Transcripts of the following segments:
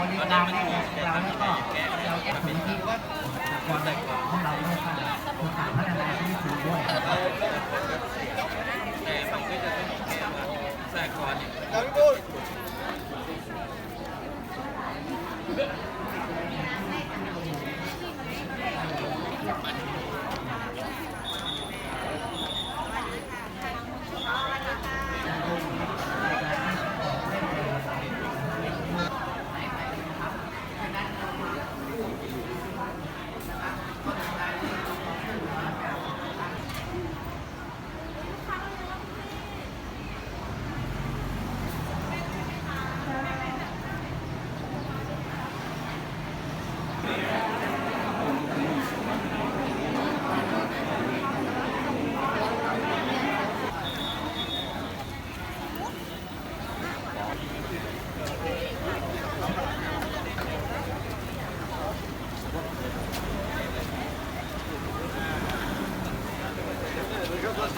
บริการของเราแล้วก็เราจะถึงที่ว่าความของเราด้วยค่ะคือการพัฒนาที่ดีด้วยแต่มันก็จะต้องแก้ว่าสากลเนี่ย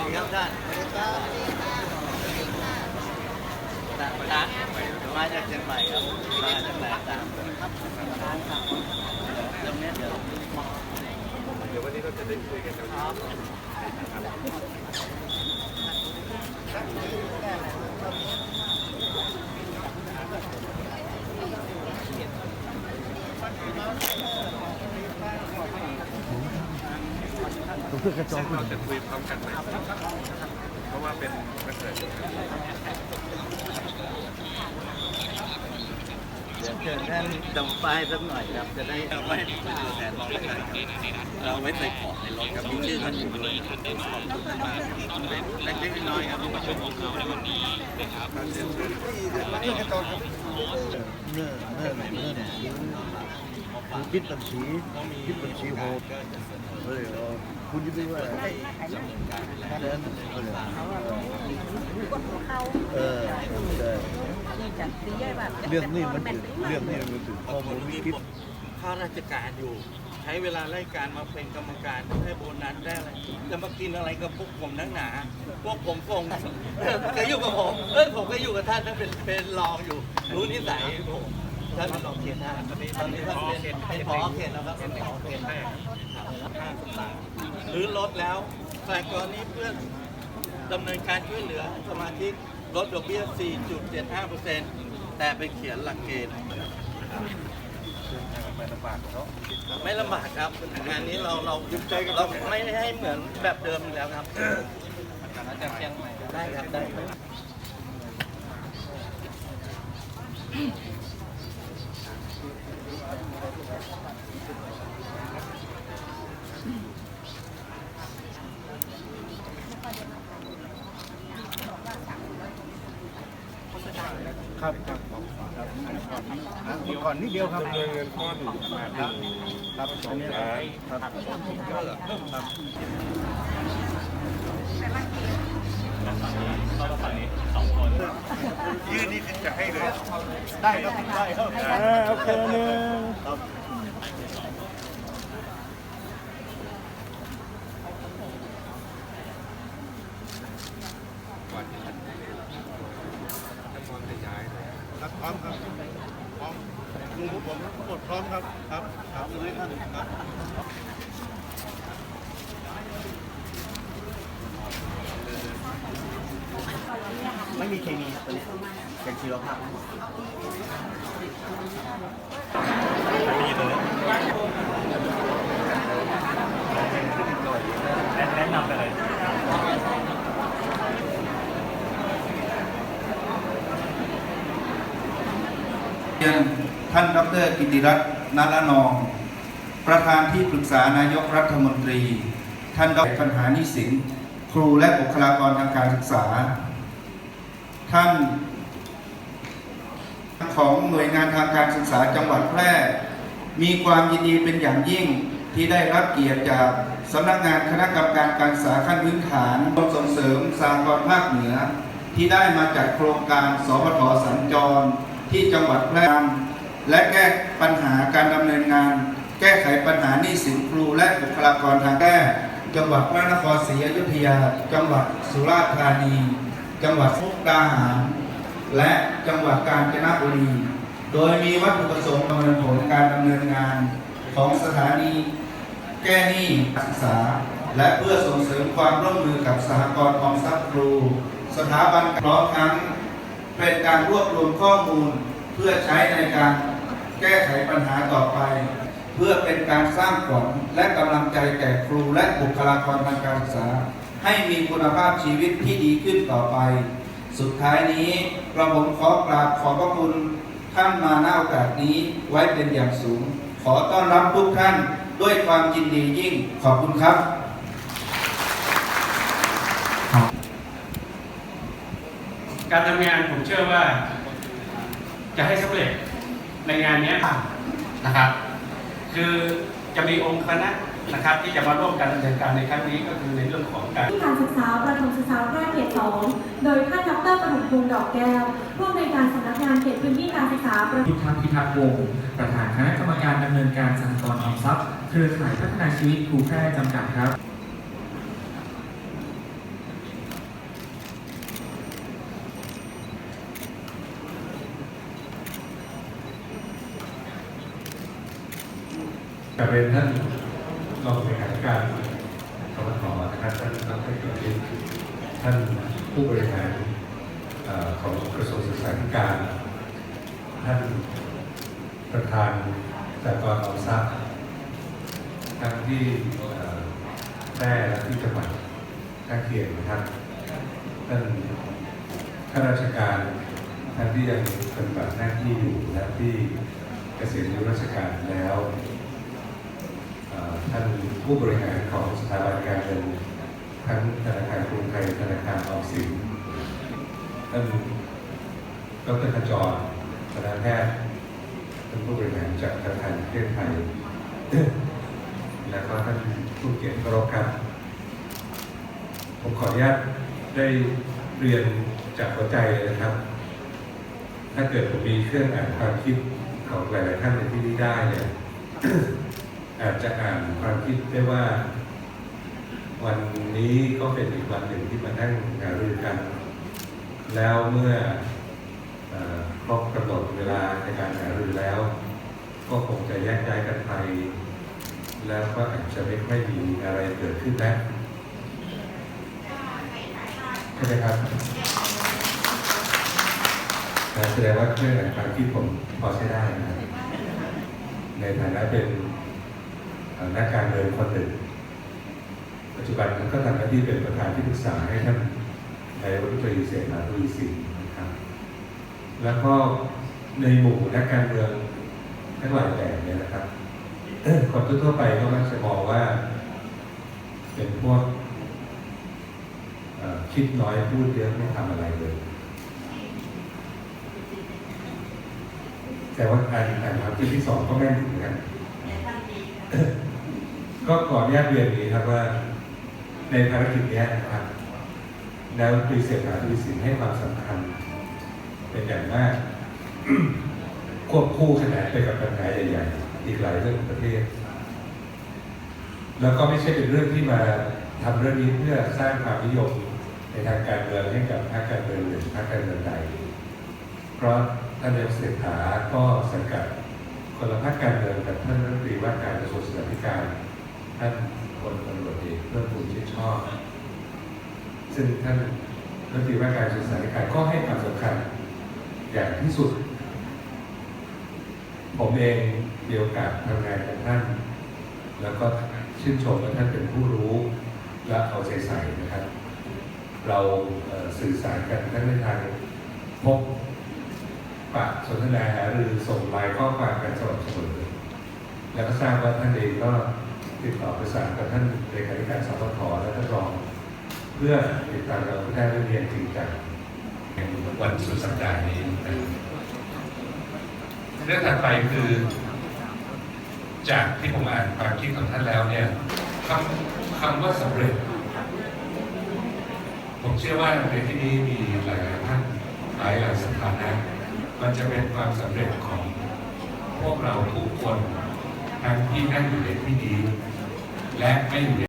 ีครับท่านต่างประเทศมาจากเชียงใหม่ครับมาจากไหนตามครับตรงนี้เดี๋ยวเดี๋ยววันนี้เราจะได้คุยกันครับ เพื่อกระจองงเราจะคุยพร้อมกันไหมเพราะว่าเป็นนักเรียนเดี๋ยวเชิญท่านดมป้ายสักหน่อยครับ จะได้เอาไว้เป็นตัวแทนของประชาชนเราไว้ใส่ของในรถครับมีชื่อท่านอยู่ด้วยขอบคุณมากเป็นเล็กๆน้อยๆครับที่มาชมของเขาในวันนี้นะครับเนื่อเนื่อเนื่อเนื่อ คิดบัญชีคิดบัญชีโหดเฮ้ยคุณจะไปว่าเดินเออเรื่องนี้มันเรื่องนี้มันถึงข้อมูลวิคิดข้าราชการอยู่ใช้เวลาไล่การมาเป็นกรรมการได้โบนัสได้อะไรจะมากินอะไรกับพวกผมนักหนาพวกผมส่งเคยอยู่กับผมเออผมก็อยู่กับท่านท่านเป็นเป็นรองอยู่ รู้นิสัยผม ท่านเป็นรองเขตท่านตอนนี้ท่านเป็นเป็นพอเขตแล้วครับเป็นพอเขตให้ห้าสตางค์หรือลดแล้วแต่กรณีเพื่อดำเนินการช่วยเหลือสมาชิกลดดอกเบี้ย 4.75%แต่ไปเขียนหลักเกณฑ์ไม่ลำบากครับงานนี้เราเราเราไม่ได้ให้เหมือนแบบเดิมอยู่แล้วครับได้ครับได้ครับครับครับก่ อนนิดเดียวครับจำนวนเงินก้อนมาถึงครับสองล้านครับยืนนี่จะให้เลย ได้ครับได้ครับโอเคหนึ่งครับก่อนที่ท่านท่ามจะย้ายเลยรับพร้อมครับ ลุงผมกดพร้อมครับ ครับครับเลยท่านครับไม่มีเคมีครับตัวนี้เป็นชีวภาพแนะนำไปเลย รียนท่านดรกิติรัตน์นาละนอง ประธานที่ปรึกษานายกรัฐมนตรี ท่านดรปัญหานิสินครูและบุคลากรทางการศึกษา ท่านของหน่วยงานทางการศึกษาจังหวัดแพร่ มีความยินดีเป็นอย่างยิ่งที่ได้รับเกียรติจากสำนักงานคณะกรรมการการศึกษาขั้นพื้นฐานกรมส่งเสริมสากลภาคเหนือ ที่ได้มาจัดโครงการสพทสัญจร ที่จังหวัดแพร่และแก้ปัญหาการดำเนินงาน แก้ไขปัญหาหนี้สินครูและบุคลากรทางแก้จังหวัดพระนครศรีอยุธยา จังหวัดสุราษฎร์ธานี จังหวัดมุกดาหาร และจังหวัดกาญจนบุรี โดยมีวัตถุประสงค์ประเมินผลการดำเนินงานของสถานีแก้หนี้ศึกษา และเพื่อส่งเสริมความร่วมมือกับสหกรณ์ออมทรัพย์ครู สถาบันพร้อมทั้ง เป็นการรวบรวมข้อมูลเพื่อใช้ในการแก้ไขปัญหาต่อไป เพื่อเป็นการสร้างขวัญและกำลังใจแก่ครูและบุคลากรทางการศึกษา ให้มีคุณภาพชีวิตที่ดีขึ้นต่อไป สุดท้ายนี้กระผมขอกราบขอบพระคุณท่านมาณโอกาสนี้ไว้เป็นอย่างสูง ขอต้อนรับทุกท่านด้วยความยินดียิ่งขอบคุณครับ การทำงานผมเชื่อว่า จะให้สำเร็จในงานเนี้ยนะครับ คือจะมีองค์คณะนะครับ ที่จะมาร่วมกันดำเนินการในครั้งนี้ก็คือในเรื่องของการที่การศึกษาประถมศึกษาแพร่เขต2โดยท่านดรปฐมพงษ์ดอกแก้วผู้อำนวยการสำนักงานเขตพื้นที่การศึกษาประพุทธพิทักษ์วงศ์ประธานคณะกรรมการดำเนินการสหกรณ์ออมทรัพย์เครือข่ายพัฒนาชีวิตครูแพร่จำกัดครับ กับเรียนท่านรองเลขาธิการกรมทนะครับท่านดรเกิดฤทธิ์ท่านผู้บริหารของกระทรวงศึกษาธิการ ท่านประธานสากลออมทรัพย์ทั้งที่แพร่และที่จังหวัดข้าเคียงนะครับท่านข้าราชการท่านที่ยังปฏิบัติหน้าที่อยู่และที่เกษียณอายุราชการแล้ว ท่านผู้บริหารของสถาบันการเงินทั้งธนาคารกรุงไทยธนาคารออมสินท่านดรขจรคณะแพทย์ท่านผู้บริหารจากธนาคารประเทศไทย และก็ท่านผู้เกียรติเคารพครับ ผมขออนุญาตได้เรียนจากหัวใจเลยนะครับ ถ้าเกิดผมมีเครื่องอ่านความคิดของหลายๆท่านในที่นี้ได้เนี่ย อาจจะอ่านความคิดได้ว่า วันนี้ก็เป็นอีกวันหนึ่งที่มานั่งหารือกัน แล้วเมื่ออครบกำหนดเวลาในการหารือแล้ว ก็คงจะแยกย้ายกันไป แล้วก็อาจจะไม่ค่อยมีอะไรเกิดขึ้นแล้วใช่ไหมครับแสดงว่าเครื่องอ่านความคิดผมพอใช้ได้นะในฐานะเป็น นักการเมืองคนหนึ่ง ปัจจุบันผมก็ทำหน้าที่เป็นประธานที่ปรึกษาให้ท่านนายรัฐมนตรีเศรษฐาทวีสินนะครับ แล้วก็ในหมู่นักการเมืองทั้งหลายแหล่เนี่ยนะครับคนทั่วไปก็มักจะมองว่า เป็นพวกคิดน้อยพูดเยอะไม่ทำอะไรเลย แต่ว่าการอ่านความคิดที่สองก็แม่นเหมือนกัน ก็ขออนุญาตเรียนนี้ครับว่า ในภารกิจนี้นะครับแล้วตรีเศรษฐาทวีสินให้ความสำคัญ เป็นอย่างมาก ควบคู่ขนานไปกับปัญหาใหญ่ๆอีกหลายเรื่องของประเทศ แล้วก็ไม่ใช่เป็นเรื่องที่มาทำเรื่องนี้เพื่อสร้างความนิยมในทางการเมืองให้กับพรรคการเมืองหรือพรรคการเมืองใด เพราะท่านนายกเศรษฐาก็สังกัดคนละพรรคการเมืองกับท่านรัฐมนตรีว่าการกระทรวงศึกษาธิการ ท่านพลตำรวจเอกเพื่อภูมิชิดชอบ ซึ่งท่านรัฐมนตรีว่าการกระทรวงศึกษาธิการก็ให้ความสำคัญอย่างที่สุด ผมเองมีโอกาสทำงานกับท่าน แล้วก็ชื่นชมว่าท่านเป็นผู้รู้ และเอาใจใส่นะครับ เราสื่อสารกันทั้งในทางพบปะสนทนาหารือส่งไลน์ข้อความกันสม่ำเสมอแล้วก็ทราบว่าท่านเองก็ ติดต่อประสานกับท่านเลขาธิการสพทและท่านรอง เพื่อติดตามเราได้เรียนจริงจังในวันสุดสัปดาห์นี้เรื่องถัดไปคือ จากที่ผมอ่านความคิดของท่านแล้วเนี่ยคำคำว่าสำเร็จ ผมเชื่อว่าในที่นี้มีหลายท่านหลายหลายสถานะ มันจะเป็นความสำเร็จของพวกเราทุกคนทั้งที่นั่งอยู่ในที่นี้ และไม่อยู่ใน